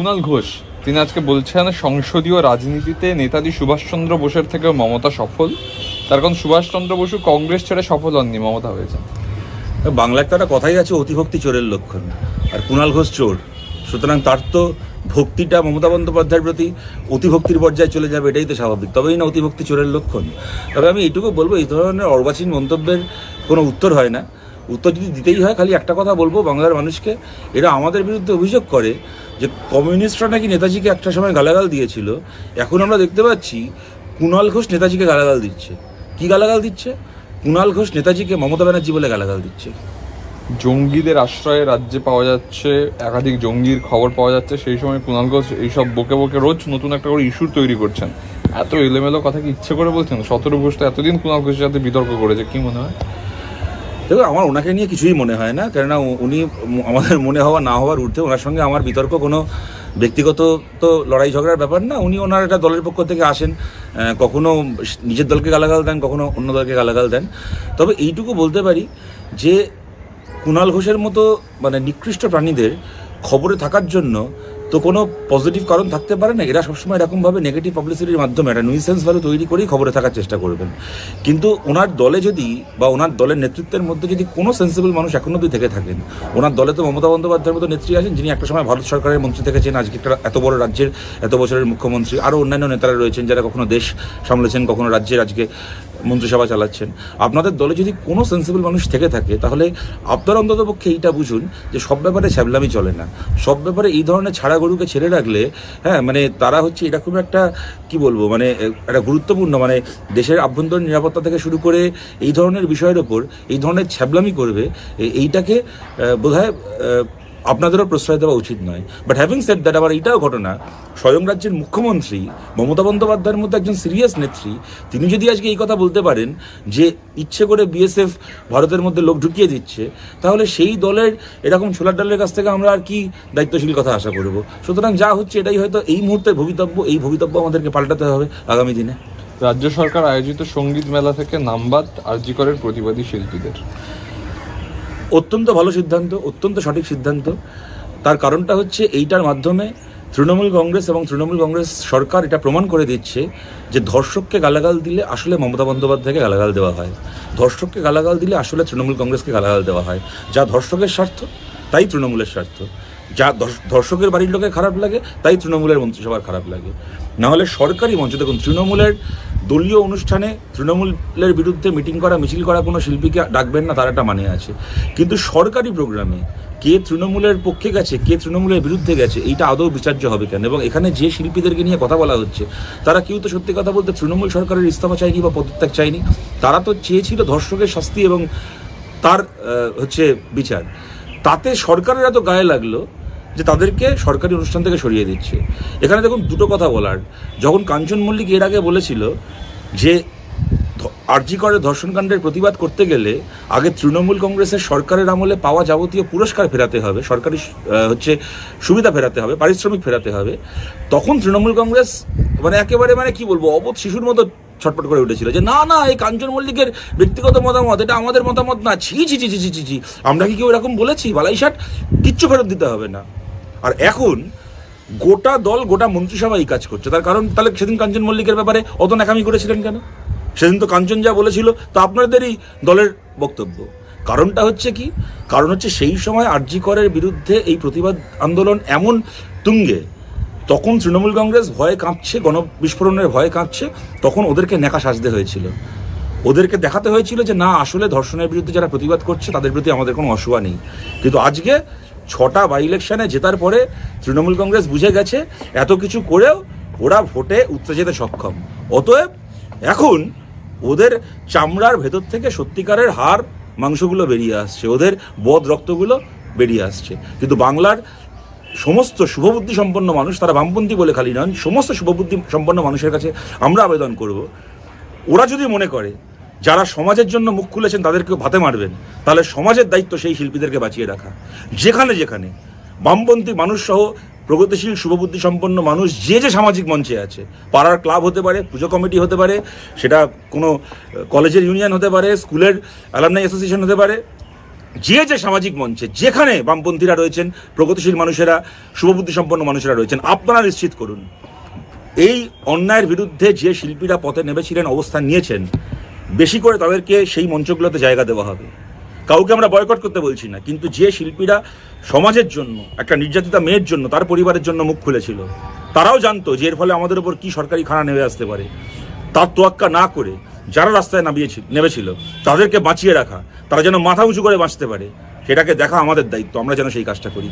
কুণাল ঘোষ, তিনি আজকে বলছেন, সংসদীয় রাজনীতিতে নেতাজি সুভাষচন্দ্র বোসের থেকেও মমতা সফল। তার কারণ সুভাষচন্দ্র বসু কংগ্রেস ছেড়ে সফল হননি, মমতা হয়েছেন। বাংলায় তো একটা কথাই আছে, অতিভক্তি চোরের লক্ষণ। আর কুণাল ঘোষ চোর। সুতরাং তার তো ভক্তিটা মমতা বন্দ্যোপাধ্যায়ের প্রতি অতিভক্তির পর্যায়ে চলে যাবে, এটাই তো স্বাভাবিক। তবেই না অতিভক্তি চোরের লক্ষণ। তবে আমি এইটুকু বলব, এই ধরনের অর্বাচীন মন্তব্যের কোনো উত্তর হয় না। উত্তর যদি দিতেই হয়, খালি একটা কথা বলব, বাংলার মানুষকে, এরা আমাদের বিরুদ্ধে অভিযোগ করে যে কমিউনিস্টরা নাকি নেতাজিকে একটা সময় গালাগাল দিয়েছিল, এখন আমরা দেখতে পাচ্ছি কুণাল ঘোষ নেতাজিকে গালাগাল দিচ্ছে। কি গালাগাল দিচ্ছে? কুণাল ঘোষ নেতাজিকে মমতা ব্যানার্জি বলে গালাগাল দিচ্ছে। জঙ্গিদের আশ্রয়ে রাজ্যে পাওয়া যাচ্ছে, একাধিক জঙ্গির খবর পাওয়া যাচ্ছে, সেই সময় কুণাল ঘোষ এইসব বকে বকে রোজ নতুন একটা করে ইস্যু তৈরি করছেন। এত এলোমেলো কথা কি ইচ্ছে করে বলছেন? সতেরো ঘোষ তো এতদিন কুণাল ঘোষের সাথে বিতর্ক করেছে, কি মনে হয়? দেখো আমার ওনাকে নিয়ে কিছুই মনে হয় না। কেননা উনি আমাদের মনে হওয়া, না হওয়ার ঊর্ধ্বে ওনার সঙ্গে আমার বিতর্ক, কোনো ব্যক্তিগত তো লড়াই ঝগড়ার ব্যাপার না। উনি ওনার একটা দলের পক্ষ থেকে আসেন কখনো নিজের দলকে গালাগাল দেন, কখনো অন্য দলকে গালাগাল দেন। তবে এইটুকু বলতে পারি যে, কুণাল ঘোষের মতো মানে নিকৃষ্ট প্রাণীদের খবরে থাকার জন্য তো কোনো পজিটিভ কারণ থাকতে পারে না। এরা সবসময় এরকমভাবে নেগেটিভ পাবলিসিটির মাধ্যমে একটা নিউসেন্স ভ্যালু তৈরি করেই খবরে থাকার চেষ্টা করবেন। কিন্তু ওনার দলে যদি বা ওনার দলের নেতৃত্বের মধ্যে যদি কোনো সেন্সিবল মানুষ এখনও অব্দি থেকে থাকেন, ওনার দলে তো মমতা বন্দ্যোপাধ্যায়ের মতো নেত্রী আছেন, যিনি একটা সময় ভারত সরকারের মন্ত্রী থেকেছেন, আজকে একটা এত বড় রাজ্যের, এত বছরের মুখ্যমন্ত্রী, আরও অন্যান্য নেতারা রয়েছেন যারা কখনো দেশ সামলেছেন, কখনো রাজ্যের আজকে মন্ত্রিসভা চালাচ্ছেন। আপনাদের দলে যদি কোনো সেন্সিবল মানুষ থেকে থাকে, তাহলে আপনারা অন্তত পক্ষে এইটা বুঝুন যে সব ব্যাপারে ছ্যাবলামি চলে না। সব ব্যাপারে এই ধরনের ছাড়া গরুকে ছেড়ে রাখলে হ্যাঁ মানে তারা হচ্ছে এটা খুব একটা, কি বলব মানে একটা গুরুত্বপূর্ণ মানে দেশের আভ্যন্তরীণ নিরাপত্তা থেকে শুরু করে এই ধরনের বিষয়ের ওপর, এই ধরনের ছ্যাবলামি করবে এইটাকে বোধ হয় আপনাদেরও প্রশ্রয় দেওয়া উচিত নয়। বাট হ্যাভিং সেট দ্যাট আবার এইটাও ঘটনা, স্বয়ং রাজ্যের মুখ্যমন্ত্রী মমতা বন্দ্যোপাধ্যায়ের মধ্যে একজন সিরিয়াস নেত্রী, তিনি যদি আজকে এই কথা বলতে পারেন যে ইচ্ছে করে বিএসএফ ভারতের মধ্যে লোক ঢুকিয়ে দিচ্ছে, তাহলে সেই দলের এরকম ছোলার ডালের কাছ থেকে আমরা আর কি দায়িত্বশীল কথা আশা করব? সুতরাং যা হচ্ছে এটাই হয়তো এই মুহূর্তে ভবিতব্য, এই ভবিতব্য আমাদেরকে পাল্টাতে হবে আগামী দিনে। রাজ্য সরকার আয়োজিত সংগীত মেলা থেকে নামবাদ আরজিকরের প্রতিবাদী শিল্পীদের। অত্যন্ত ভালো সিদ্ধান্ত, অত্যন্ত সঠিক সিদ্ধান্ত। তার কারণটা হচ্ছে এইটার মাধ্যমে তৃণমূল কংগ্রেস এবং তৃণমূল কংগ্রেস সরকার এটা প্রমাণ করে দিচ্ছে যে ধর্ষককে গালাগাল দিলে আসলে মমতা বন্দ্যোপাধ্যায়কে গালাগাল দেওয়া হয়। ধর্ষককে গালাগাল দিলে আসলে তৃণমূল কংগ্রেসকে গালাগাল দেওয়া হয়। যা ধর্ষকের স্বার্থ, তাই তৃণমূলের স্বার্থ। যা ধর্ষ- ধর্ষকের বাড়ির লোকের খারাপ লাগে, তাই তৃণমূলের মন্ত্রিসভার খারাপ লাগে। নাহলে সরকারি মঞ্চ দেখুন, তৃণমূলের দলীয় অনুষ্ঠানে তৃণমূলের বিরুদ্ধে মিটিং করা, মিছিল করা কোনো শিল্পীকে ডাকবেন না, তার একটা মানে আছে। কিন্তু সরকারি প্রোগ্রামে কে তৃণমূলের পক্ষে গেছে, কে তৃণমূলের বিরুদ্ধে গেছে, এইটা আদৌ বিচার্য হবে কেন? এবং এখানে যে শিল্পীদেরকে নিয়ে কথা বলা হচ্ছে, তারা কেউ তো সত্যি কথা বলতে তৃণমূল সরকারের ইস্তফা চায়নি বা পদত্যাগ চায়নি? তারা তো চেয়েছিল ধর্ষকের শাস্তি এবং তার হচ্ছে বিচার। তাতে সরকারের এত গায়ে লাগল যে তাদেরকে সরকারি অনুষ্ঠান থেকে সরিয়ে দিচ্ছে। এখানে দেখুন দুটো কথা বলার। যখন কাঞ্চন মল্লিক এর আগে বলেছিল যে আরজি করে ধর্ষণকাণ্ডের প্রতিবাদ করতে গেলে আগে তৃণমূল কংগ্রেসের সরকারের আমলে পাওয়া যাবতীয় পুরস্কার ফেরাতে হবে, সরকারি হচ্ছে সুবিধা ফেরাতে হবে, পারিশ্রমিক ফেরাতে হবে। তখন তৃণমূল কংগ্রেস মানে একেবারে মানে কি বলব, অবোধ শিশুর মতো ছটপট করে উঠেছিল যে, না না, এই কাঞ্চন মল্লিকের ব্যক্তিগত মতামত, এটা আমাদের মতামত না। ছি ছি ছি ছি ছি ছি আমরা কি কেউ এরকম বলেছি? বালাইশাট কিচ্ছু ফেরত দিতে হবে না। আর এখন গোটা দল, গোটা মন্ত্রিসভা এই কাজ করছে। তার কারণ তাহলে সেদিন কাঞ্চন মল্লিকের ব্যাপারে অত নাকামি করেছিলেন কেন? সেদিন তো কাঞ্চন যা বলেছিল, তা আপনাদেরই দলের বক্তব্য। কারণটা হচ্ছে কি? কারণ হচ্ছে সেই সময় আরজি করের বিরুদ্ধে এই প্রতিবাদ আন্দোলন এমন তুঙ্গে, তখন তৃণমূল কংগ্রেস ভয়ে কাঁপছে গণবিস্ফোরণের ভয়ে কাঁপছে, তখন ওদেরকে নেকা সাজতে হয়েছিল। ওদেরকে দেখাতে হয়েছিল যে না, আসলে ধর্ষণের বিরুদ্ধে যারা প্রতিবাদ করছে, তাদের প্রতি আমাদের কোনো অসুয়া নেই। কিন্তু আজকে ছটা বাই ইলেকশনে জেতার পরে তৃণমূল কংগ্রেস বুঝে গেছে, এত কিছু করেও ওরা ভোটে উত্তে যেতে সক্ষম। অতএব এখন ওদের চামড়ার ভেতর থেকে সত্যিকারের হাড় মাংসগুলো বেরিয়ে আসছে, ওদের বদ রক্তগুলো বেরিয়ে আসছে। কিন্তু বাংলার সমস্ত শুভবুদ্ধি সম্পন্ন মানুষ, তারা বামপন্থী বলে খালি নন, সমস্ত শুভবুদ্ধি সম্পন্ন মানুষের কাছে আমরা আবেদন করব। ওরা যদি মনে করে যারা সমাজের জন্য মুখ খুলেছেন তাদেরকে ভাতে মারবেন। তাহলে সমাজের দায়িত্ব সেই শিল্পীদেরকে বাঁচিয়ে রাখা। যেখানে যেখানে। বামপন্থী মানুষ সহ প্রগতিশীল শুভবুদ্ধি সম্পন্ন মানুষ যে যে সামাজিক মঞ্চে আছে। পাড়ার ক্লাব হতে পারে, পুজো কমিটি হতে পারে, সেটা কোনো কলেজের ইউনিয়ন হতে পারে, স্কুলের অ্যালামনাই অ্যাসোসিয়েশন হতে পারে। যে যে সামাজিক মঞ্চে, যেখানে বামপন্থীরা রয়েছেন, প্রগতিশীল মানুষেরা শুভবুদ্ধি সম্পন্ন মানুষেরা রয়েছেন, আপনারা নিশ্চিত করুন। এই অন্যায়ের বিরুদ্ধে যে শিল্পীরা পথে নেমেছিলেন, অবস্থান নিয়েছেন বেশি করে তাদেরকে সেই মঞ্চগুলোতে জায়গা দেওয়া হবে। কাউকে আমরা বয়কট করতে বলছি না, কিন্তু যে শিল্পীরা সমাজের জন্য, একটা নির্যাতিতা মেয়ের জন্য, তার পরিবারের জন্য মুখ খুলেছিল, তারাও জানতো যে এর ফলে আমাদের উপর কি সরকারি খানা নেমে আসতে পারে। তার তোয়াক্কা না করে যারা রাস্তায় নামিয়েছিল নেমেছিল, তাদেরকে বাঁচিয়ে রাখা, তারা যেন মাথা উঁচু করে বাঁচতে পারে, সেটাকে দেখা আমাদের দায়িত্ব, আমরা যেন সেই কাজটা করি।